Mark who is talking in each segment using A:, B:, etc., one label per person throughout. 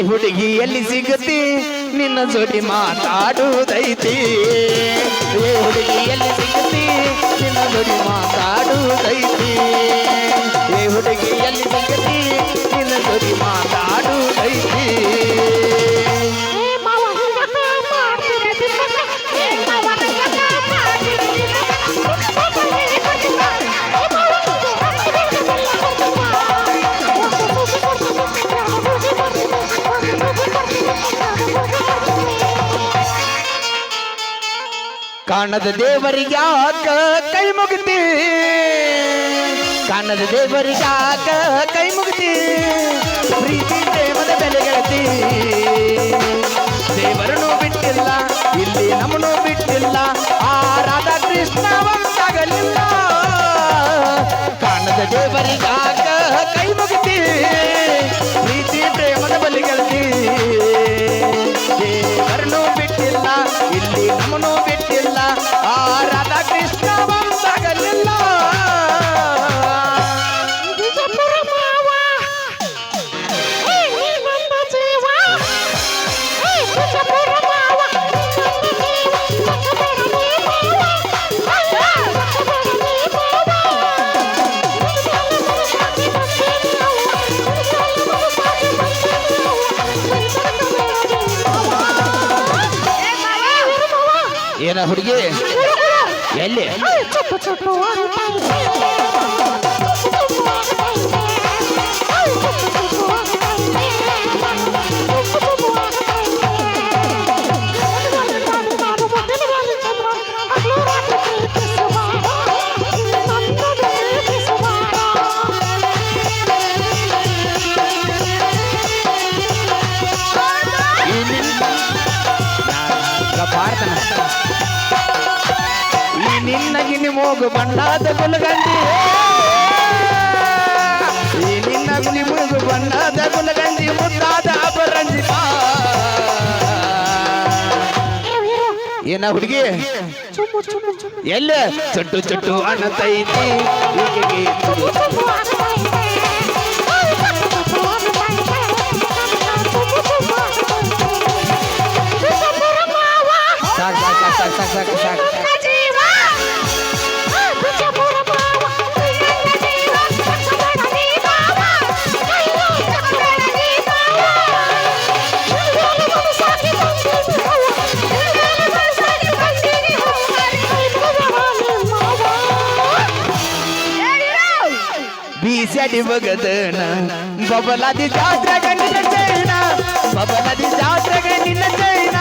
A: ಹುಡುಗಿ ಎಲ್ಲಿ ಸಿಗುತ್ತೆ? ನಿನ್ನ ಜೋಡಿ ಮಾತಾಡುವುದೈತಿ. ಹುಡುಗಿ ಎಲ್ಲಿ ಕಾಣದ ದೇವರಿಗ್ಯಾಕ ಕೈ ಮುಗಿತಿ. ಕಾಣದ ದೇವರಿಗ್ಯಾಕ ಕೈ ಮುಗಿತಿ. ಪ್ರೀತಿ ಪ್ರೇಮದ ಬೆಲೆ ಗೆಳತಿ. ದೇವರನ್ನು ಬಿಟ್ಟಿಲ್ಲ, ಇಲ್ಲಿ ನಮ್ಮನ್ನು ಬಿಟ್ಟಿಲ್ಲ. ಆ ರಾಧಾ ಕೃಷ್ಣ ಒಂದಾಗಲಿಲ್ಲ ಕಾಣದ ದೇವರಿಗಾಕ ಕೈ ಮುಗಿತಿ. ಏನ ಹುಡುಗಿ? ಎಲ್ಲಿ? ಗಿನಿ ಮೂಗು ಬಂಡಾದ ಗುಲಗಂಡಿ ಈ ನಿನ್ನ ಗುಲಿ ಮೂಗು ಬಂಡಾದ ಗುಲಗಂಡಿ ಮುದ್ದಾದ ಅಪರಂಜಿ. ಏನ ಹುಡುಗಿ ಎಲ್ಲ ಚಟ್ಟು ಚಟ್ಟು ಸಾಕು ಸಾಕು ಸಾಕು ಸಾಕು ಸಾಕು ಸಾಕು ಬೀಸಡಿ ಬಗದನ ಬಬಲಾದಿ ಜಾತ್ರೆಗ ನಿನ್ನ ಚೈನ ಬಬಲಾದಿ ಜಾತ್ರೆಗ ನಿನ್ನ ಚೈನ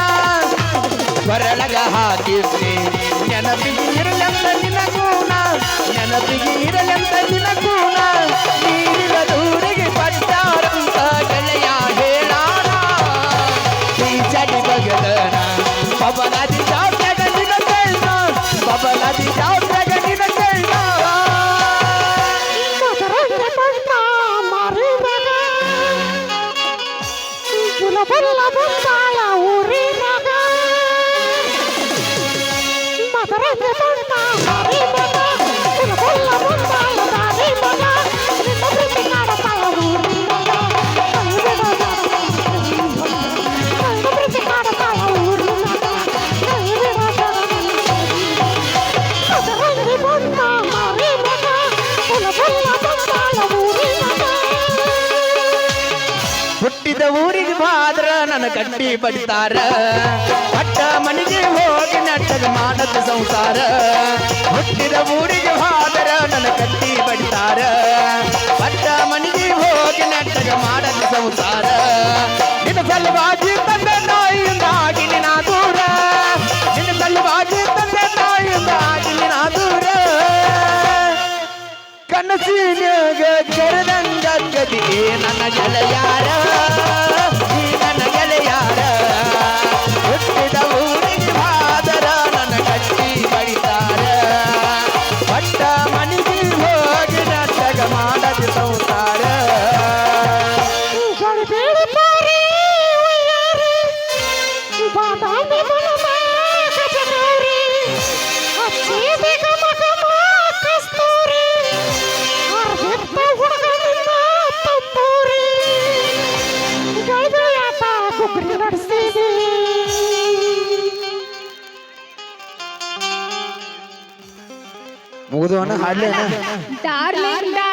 A: ಬರಳಗ ಹಾಕಿದ್ನಿ ನೆನಪಿಗೆ ಇರಲೆಂತ ನಿನ್ನ ಕೂನ ನೆನಪಿಗೆ ಇರಲೆಂತ ನಿನ್ನ ಕೂನ ನೀರಿನ ದೂರಿಗೆ ಪಟ್ಟಾರಂತ ಗೆಳೆಯ ಹೇಳಾಣ ಬೀಸಡಿ ಬಗದನ ಬಬಲಾದಿ ಜಾತ್ರೆಗ ನಿನ್ನ ಚೈನ ಬಬಲಾದಿ ಜಾತ್ರೆಗ ಊರಿಗೆ ಬಾದ್ರ ನನ್ನ ಕಟ್ಟಿ ಬಡಿತಾರ. ಪಟ್ಟ ಮನೆಗೆ ಹೋಗಿ ನಟ್ಟದ ಮಾಡದ ಸಂಸಾರ. ಹುಟ್ಟಿದ ಊರಿಗೆ ಬಾದ್ರ ನನ್ನ ಕಟ್ಟಿ ಬಡಿತಾರ. ಪಟ್ಟ ಮನೆಗೆ ಹೋಗಿ ನಟ್ಟದ ಮಾಡದ ಸಂಸಾರ. ನಿನ್ನ ಸಲುವಾಗಿ ತಂದೆ ತಾಯಿಯಿಂದಾಗಿ ನಿನ್ನ ದೂರ. ನಿನ್ನ ಸಲುವಾಗಿ ತಂದೆ ತಾಯಿಯಿಂದಾಗಿ ನಿನ್ನ ದೂರ. ಕನಸಿನಾಗ ಕೆರೆದಂಗ ಗದಿ ನನ್ನ ಗೆಳೆಯಾರ. ಈ ಮುಗಿದವನ ಹಾಡ್ಲೇನ
B: Darling, darling,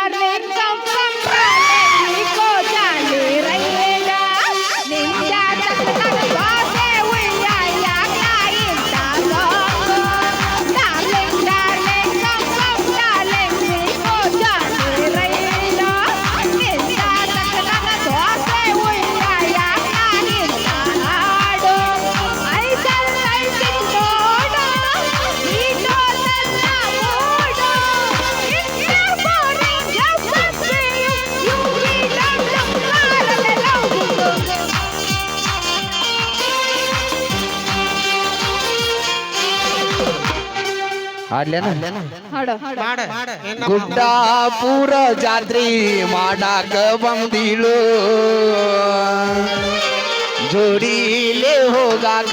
A: ಗುಡ್ಡಾಪುರ ಜಾತ್ರಿ ಮಾಡಾಕ ಬಂದಿಳು ಜೋಡಿಲೆ ಹೋಗಾಕ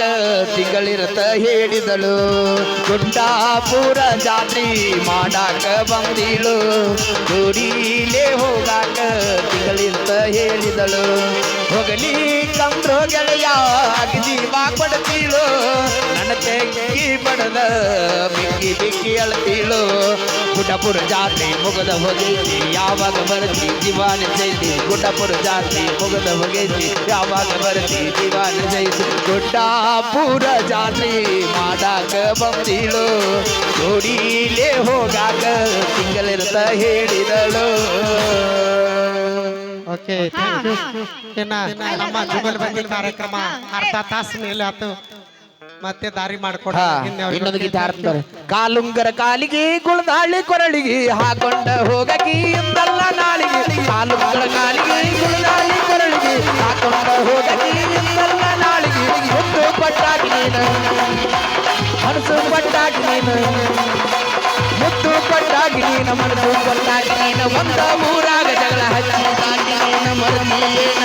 A: ತಿಂಗಳಿರತ ಹೇಳಿದಳು. ಗುಡ್ಡಾಪುರ ಜಾತ್ರಿ ಮಾಡಾಕ ಬಂದಿಳು ಜೋಡಿಲೆ ಹೋಗಾಕ ತಿಂಗಳಿರ್ತ ಹೇಳಿದಳು. ಹೋಗಲಿ ಕಂದ್ರೋ ಗೆಳೆಯ ಜೀವ ಕೊಡ್ತೀಳು ನನ್ನ ತೆಂಗಿ ಬಡದ ಬಿಕ್ಕಿ ಬಿಕ್ಕಿ ಅಳ್ತೀಳು ಗುಡ್ಡಪುರ ಜಾತ್ರೆ ಮುಗದ ಹೋಗೈತಿ ಯಾವಾಗ ಬರ್ತಿ ಜೀವಾನ ಜೈತಿ ಗುಡ್ಡಪುರ ಜಾತ್ರೆ ಮುಗದ ಹೋಗೈತಿ ಯಾವಾಗ ಬರ್ತಿ ಜೀವಾನ ಜೈತಿ ಗುಡ್ಡಾಪುರ ಜಾತ್ರೆ ಮಾಡಾಕ ಬಂದಿಳು ಜೋಡಿಲೇ ಹೋಗಾಕ ತಿಂಗಳಿರ್ತ ಹೇಳಿದಳು
C: ಓಕೆ ಥ್ಯಾಂಕ್ ಯು ಇನ್ನ ನಮ್ಮ ಜುಗಲ್ಬಂದಿ ಕಾರ್ಯಕ್ರಮ ಅರ್ಧ ತಾಸು ಮೇಲೆ ಆತು ಮತ್ತೆ ದಾರಿ ಮಾಡ್ಕೊಡ
A: ಇನ್ನೊಂದು ಗೀತೆ ಹಾಡ್ತಾರೆ. ಕಾಲುಂಗರ ಕಾಲಿಗೆ ಗುಳದಾಳಿ ಕೊರಳಿಗೆ ಹಾಕೊಂಡ ಹೋಗಕಿ ಎಂದಲ್ಲ ನಾಳಿಗೆ. ಕಾಲುಂಗರ ಕಾಲಿಗೆ ಗುಳದಾಳಿ ಕೊರಳಿಗೆ ಹಾಕೊಂಡ ಹೋಗಕಿ ಎಂದಲ್ಲ ನಾಳಿಗೆ. ಮುತ್ತು ಪಟ್ಟಾಗಿ ನೀನು ಮನಸ್ಸು ಪಟ್ಟಾಗಿ ನೀನು ಮುತ್ತು ಪಟ್ಟಾಗಿ ನೀನ ಮನಸ್ಸು ಪಟ್ಟಾಗಿ ನೀನ ಒಂದ ಊರಾಗ ಜಗಳ ಹಚ್ಚಿ ನೀನ ಮರತೀಯೇನ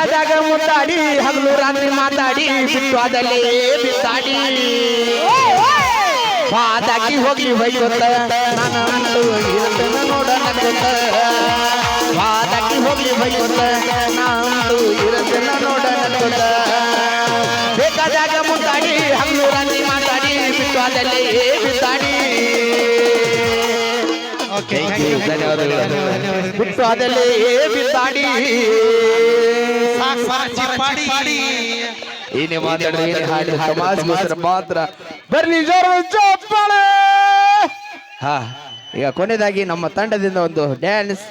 A: ಬೇಕಾದಾಗ ಮುತ್ತಾಡಿ ಹಗಲು ರಾತ್ರಿ ಮಾತಾಡಿ ಬಿಟ್ವಾದಲ್ಲೇ ಬಿತ್ತಾಡಿ ಪಾದಾಕಿ ಹೋಗ್ಲಿ ಬೈಕೊತ್ತ ನಾನು ಅಂದು ಇರುತ್ತನ ನೋಡನ ಗೊತ್ತ ಪಾದಾಕಿ ಹೋಗ್ಲಿ ಬೈಕೊತ್ತ ನಾನು ಇರುತ್ತನ ನೋಡನ ಗೊತ್ತ ಬೇಕಾದಾಗ ಮುತ್ತಾಡಿ ಹಗಲು ರಾತ್ರಿ ಮಾತಾಡಿ ಬಿಟ್ವಾದಲ್ಲೇ ಬಿತ್ತಾಡಿ
C: ಓಕೆ ಥ್ಯಾಂಕ್ ಯು ಧನ್ಯವಾದಗಳು
A: ಬಿಟ್ಟು ಅದಲ್ಲಿ ಬಿದ್ದಾಡಿ
C: ಚಿಪ್ಪಾಡಿ
A: ಏನೇ ಮಾತಾಡಿ ಹಾಡಿ ಸಮಾಜಗೋಸ್ಕರ ಮಾತ್ರ ಬರ್ಲಿ ಜೋರ ಹಾ ಈಗ ಕೊನೆಯದಾಗಿ ನಮ್ಮ ತಂಡದಿಂದ ಒಂದು ಡ್ಯಾನ್ಸ್